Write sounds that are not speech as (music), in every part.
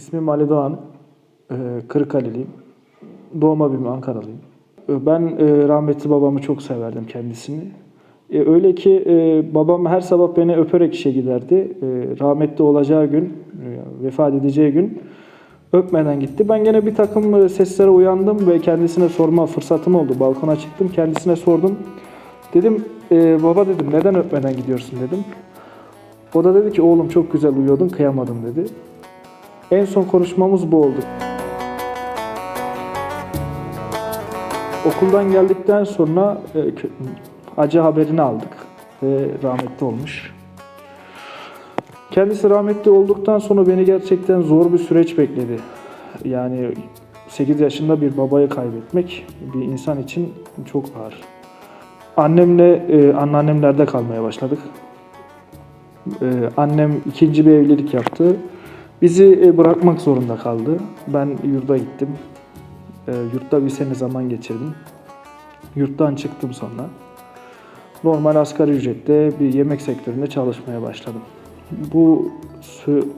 İsmim Ali Doğan. Ee, Kırıkhaleliyim. Doğma büyüme Ankaralıyım. Ee, Ben e, rahmetli babamı çok severdim kendisini. E, Öyle ki e, babam her sabah beni öperek işe giderdi. Rahmetli olacağı gün, vefat edeceği gün öpmeden gitti. Ben gene bir takım seslere uyandım ve kendisine sorma fırsatım oldu. Balkona çıktım, kendisine sordum. Dedim, baba dedim neden öpmeden gidiyorsun dedim. O da dedi ki oğlum çok güzel uyuyordun, kıyamadım dedi. En son konuşmamız bu oldu. Okuldan geldikten sonra e, acı haberini aldık ve rahmetli olmuş. Kendisi rahmetli olduktan sonra beni gerçekten zor bir süreç bekledi. Yani 8 yaşında bir babayı kaybetmek bir insan için çok ağır. Annemle, e, anneannemlerde kalmaya başladık. E, annem ikinci bir evlilik yaptı. Bizi e, bırakmak zorunda kaldı. Ben yurda gittim. E, yurtta bir sene zaman geçirdim. Yurttan çıktım sonra. Normal asgari ücretle bir yemek sektöründe çalışmaya başladım. Bu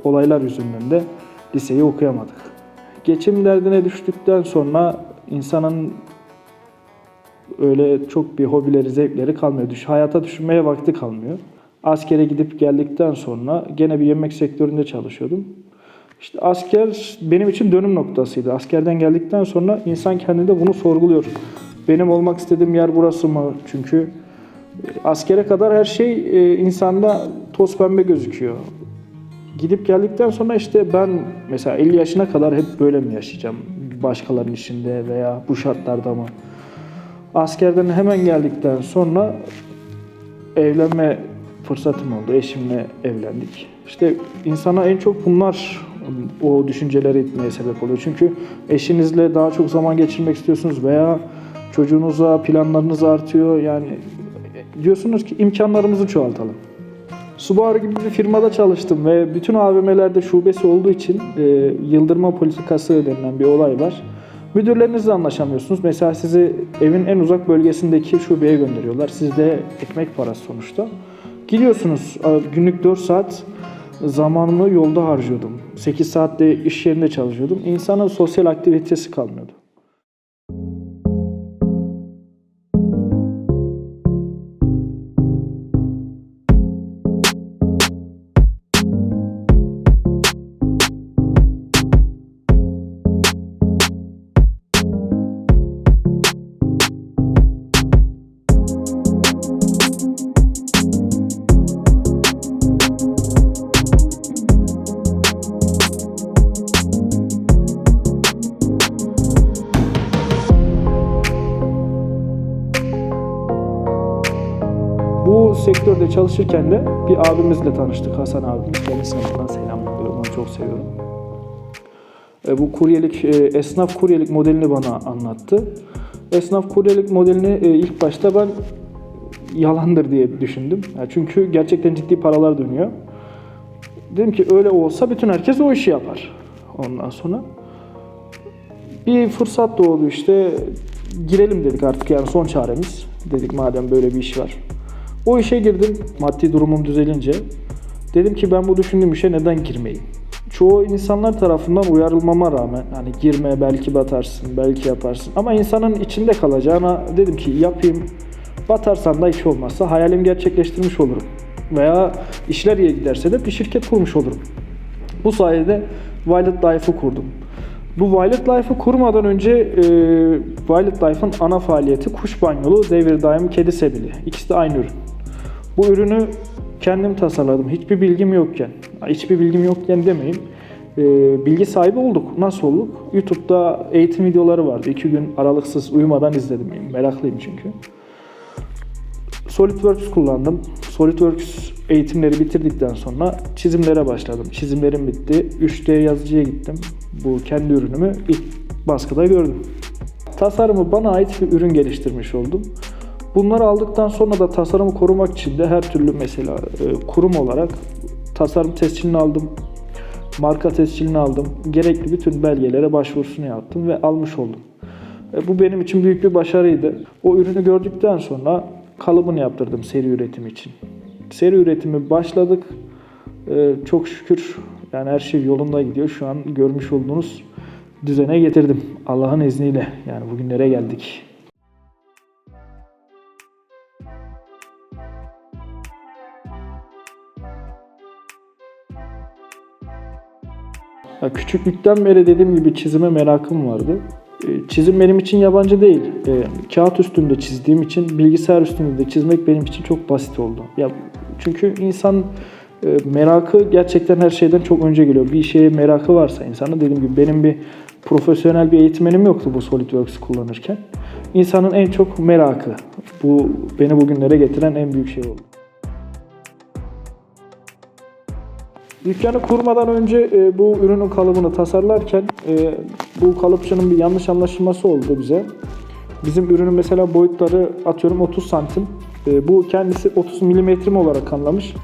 olaylar yüzünden de liseyi okuyamadık. Geçim derdine düştükten sonra insanın öyle çok bir hobileri, zevkleri kalmıyor. Düş, hayata düşünmeye vakti kalmıyor. Askere gidip geldikten sonra gene bir yemek sektöründe çalışıyordum. İşte asker benim için dönüm noktasıydı. Askerden geldikten sonra insan kendinde bunu sorguluyor. Benim olmak istediğim yer burası mı? Çünkü e, askere kadar her şey e, insanda toz pembe gözüküyor. Gidip geldikten sonra işte ben mesela 50 yaşına kadar hep böyle mi yaşayacağım? Başkalarının işinde veya bu şartlarda mı? Askerden hemen geldikten sonra evlenme fırsatım oldu. Eşimle evlendik. İşte insana en çok bunlar o düşünceleri itmeye sebep oluyor. Çünkü eşinizle daha çok zaman geçirmek istiyorsunuz veya çocuğunuza planlarınız artıyor. Yani diyorsunuz ki imkanlarımızı çoğaltalım. Subaru gibi bir firmada çalıştım ve bütün AVM'lerde şubesi olduğu için e, yıldırma politikası denilen bir olay var. Müdürlerinizle anlaşamıyorsunuz. Mesela sizi evin en uzak bölgesindeki şubeye gönderiyorlar. Sizde ekmek parası sonuçta. Gidiyorsunuz günlük 4 saat zamanımı yolda harcıyordum. 8 saatte iş yerinde çalışıyordum. İnsanın sosyal aktivitesi kalmıyordu. Sektörde çalışırken de bir abimizle tanıştık. Hasan abimiz. Kendisine buradan selam yolluyorum. Onu çok seviyorum. E, bu kuryelik, e, esnaf kuryelik modelini bana anlattı. Esnaf kuryelik modelini e, ilk başta ben yalandır diye düşündüm. Ya çünkü gerçekten ciddi paralar dönüyor. Dedim ki öyle olsa bütün herkes o işi yapar. Ondan sonra bir fırsat doğdu işte. Girelim dedik artık yani son çaremiz. Dedik madem böyle bir iş var. O işe girdim maddi durumum düzelince. Dedim ki ben bu düşündüğüm işe neden girmeyeyim? Çoğu insanlar tarafından uyarılmama rağmen hani girme belki batarsın, belki yaparsın. Ama insanın içinde kalacağına dedim ki yapayım. Batarsam da iş olmazsa hayalimi gerçekleştirmiş olurum. Veya işler iyi giderse de bir şirket kurmuş olurum. Bu sayede Violet Life'ı kurdum. Bu Violet Life'ı kurmadan önce e, Violet Life'ın ana faaliyeti kuş banyolu, devir daim kedi sebili. İkisi de aynı ürün. Bu ürünü kendim tasarladım. Hiçbir bilgim yokken, hiçbir bilgim yokken demeyeyim. e, bilgi sahibi olduk. Nasıl olduk? YouTube'da eğitim videoları vardı. İki gün aralıksız uyumadan izledim. Meraklıyım çünkü. SolidWorks kullandım. SolidWorks eğitimleri bitirdikten sonra çizimlere başladım. Çizimlerim bitti. 3D yazıcıya gittim. Bu kendi ürünümü ilk baskıda gördüm. Tasarımı bana ait bir ürün geliştirmiş oldum. Bunları aldıktan sonra da tasarımı korumak için de her türlü mesela e, kurum olarak tasarım tescilini aldım. Marka tescilini aldım. Gerekli bütün belgelere başvurusunu yaptım ve almış oldum. E, Bu benim için büyük bir başarıydı. O ürünü gördükten sonra kalıbını yaptırdım seri üretim için. Seri üretimi başladık. E, Çok şükür Yani her şey yolunda gidiyor. Şu an görmüş olduğunuz düzene getirdim. Allah'ın izniyle. Yani bugünlere geldik. Ya küçüklükten beri dediğim gibi çizime merakım vardı. E, Çizim benim için yabancı değil. E, kağıt üstünde çizdiğim için bilgisayar üstünde de çizmek benim için çok basit oldu. Ya çünkü insan e, merakı gerçekten her şeyden çok önce geliyor. Bir şeye merakı varsa insanın dediğim gibi benim bir profesyonel bir eğitmenim yoktu bu SolidWorks kullanırken. İnsanın en çok merakı. Bu beni bugünlere getiren en büyük şey oldu. Dükkanı kurmadan önce e, bu ürünün kalıbını tasarlarken e, bu kalıpçının bir yanlış anlaşılması oldu bize. Bizim ürünün mesela boyutları atıyorum 30 santim. E, bu kendisi 30 milimetre olarak anlamış.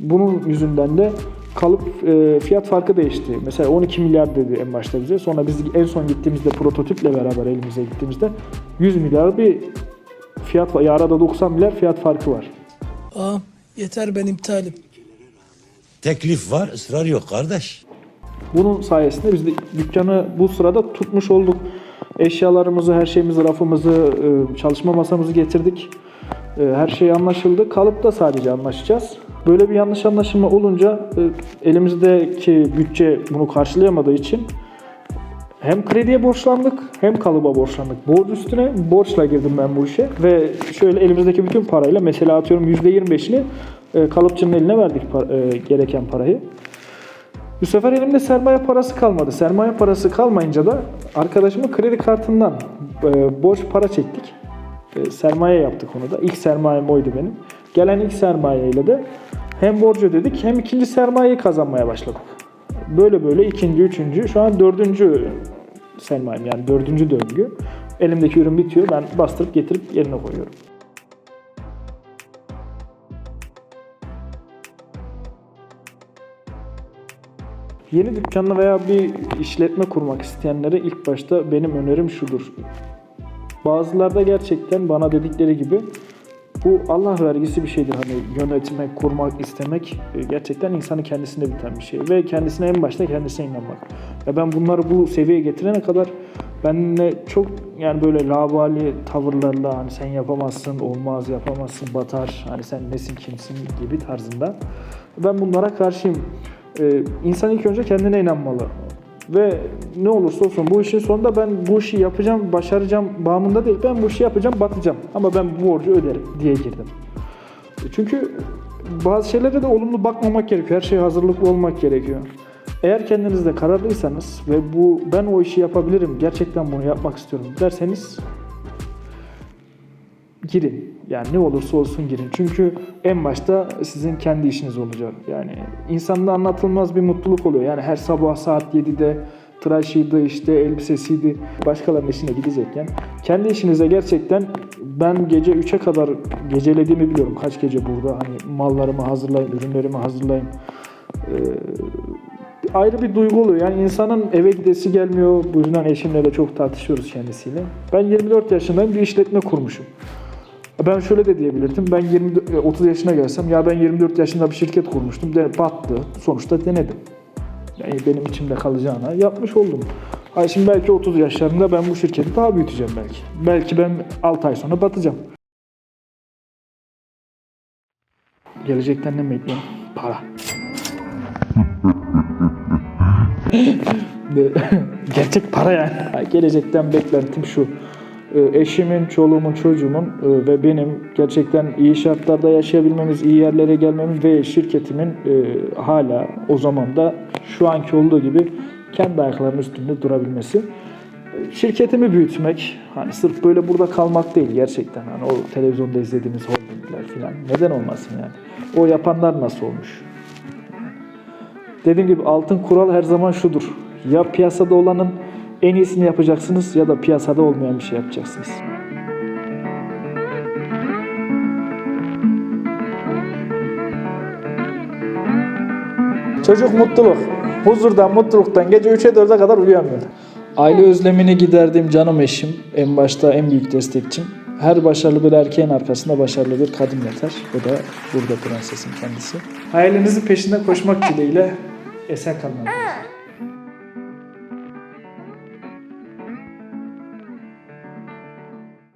Bunun yüzünden de kalıp e, fiyat farkı değişti. Mesela 12 milyar dedi en başta bize. Sonra biz en son gittiğimizde prototiple beraber elimize gittiğimizde 100 milyar bir fiyat var. Ya arada 90 milyar fiyat farkı var. Ağam yeter ben iptalim. Teklif var, ısrar yok kardeş. Bunun sayesinde biz de dükkanı bu sırada tutmuş olduk. Eşyalarımızı, her şeyimizi, rafımızı, e, çalışma masamızı getirdik. E, Her şey anlaşıldı. Kalıpta sadece anlaşacağız. Böyle bir yanlış anlaşılma olunca e, elimizdeki bütçe bunu karşılayamadığı için hem krediye borçlandık hem kalıba borçlandık. Borç üstüne borçla girdim ben bu işe ve şöyle elimizdeki bütün parayla mesela atıyorum %25'ini e, kalıpçının eline verdik e, gereken parayı. Bu sefer elimde sermaye parası kalmadı. Sermaye parası kalmayınca da arkadaşımın kredi kartından e, borç para çektik. Sermaye yaptık onu da. İlk sermayem oydu benim. Gelen ilk sermayeyle de hem borcu ödedik hem ikinci sermayeyi kazanmaya başladık. Böyle böyle ikinci, üçüncü, şu an dördüncü sermayem yani dördüncü döngü. Elimdeki ürün bitiyor. Ben bastırıp getirip yerine koyuyorum. Yeni dükkanlı veya bir işletme kurmak isteyenlere ilk başta benim önerim şudur. Bazılarda gerçekten bana dedikleri gibi bu Allah vergisi bir şeydir. Hani yönetmek, kurmak, istemek e, gerçekten insanın kendisinde biten bir şey. Ve kendisine en başta kendisine inanmak. Ya ben bunları bu seviyeye getirene kadar benimle çok yani böyle labali tavırlarla hani sen yapamazsın, olmaz, yapamazsın, batar, hani sen nesin, kimsin gibi tarzında. Ben bunlara karşıyım. Ee, insan ilk önce kendine inanmalı. Ve ne olursa olsun bu işin sonunda ben bu işi yapacağım, başaracağım bağımında değil. Ben bu işi yapacağım, batacağım. Ama ben bu borcu öderim diye girdim. Çünkü bazı şeylere de olumlu bakmamak gerekiyor. Her şeye hazırlıklı olmak gerekiyor. Eğer kendinizde kararlıysanız ve bu ben o işi yapabilirim, gerçekten bunu yapmak istiyorum derseniz girin. Yani ne olursa olsun girin. Çünkü en başta sizin kendi işiniz olacak. Yani insanda anlatılmaz bir mutluluk oluyor. Yani her sabah saat 7'de tıraşıydı, işte elbisesiydi, başkalarının işine gidecekken. Kendi işinize gerçekten ben gece 3'e kadar gecelediğimi biliyorum. Kaç gece burada hani mallarımı hazırlayın, ürünlerimi hazırlayın. Ee, ayrı bir duygu oluyor. Yani insanın eve gidesi gelmiyor. Bu yüzden eşimle de çok tartışıyoruz kendisiyle. Ben 24 yaşındayım bir işletme kurmuşum. Ben şöyle de diyebilirdim. Ben 20, 30 yaşına gelsem ya ben 24 yaşında bir şirket kurmuştum. De, battı. Sonuçta denedim. Yani benim içimde kalacağına yapmış oldum. Ay şimdi belki 30 yaşlarında ben bu şirketi daha büyüteceğim belki. Belki ben 6 ay sonra batacağım. Gelecekten ne bekliyorum? Para. (laughs) (laughs) Gerçek para yani. Gelecekten beklentim şu. Ee, Eşimin, çoluğumun, çocuğumun e, ve benim gerçekten iyi şartlarda yaşayabilmemiz, iyi yerlere gelmemiz ve şirketimin e, hala o zaman da şu anki olduğu gibi kendi ayaklarının üstünde durabilmesi. Şirketimi büyütmek, hani sırf böyle burada kalmak değil gerçekten. Hani o televizyonda izlediğimiz holdingler falan neden olmasın yani. O yapanlar nasıl olmuş? Dediğim gibi altın kural her zaman şudur. Ya piyasada olanın en iyisini yapacaksınız ya da piyasada olmayan bir şey yapacaksınız. Çocuk mutluluk. Huzurdan, mutluluktan gece 3'e 4'e kadar uyuyamıyor. Aile özlemini giderdiğim canım eşim. En başta en büyük destekçim. Her başarılı bir erkeğin arkasında başarılı bir kadın yatar. Bu da burada prensesin kendisi. Hayalinizin peşinden koşmak dileğiyle esen kalın arkadaşlar.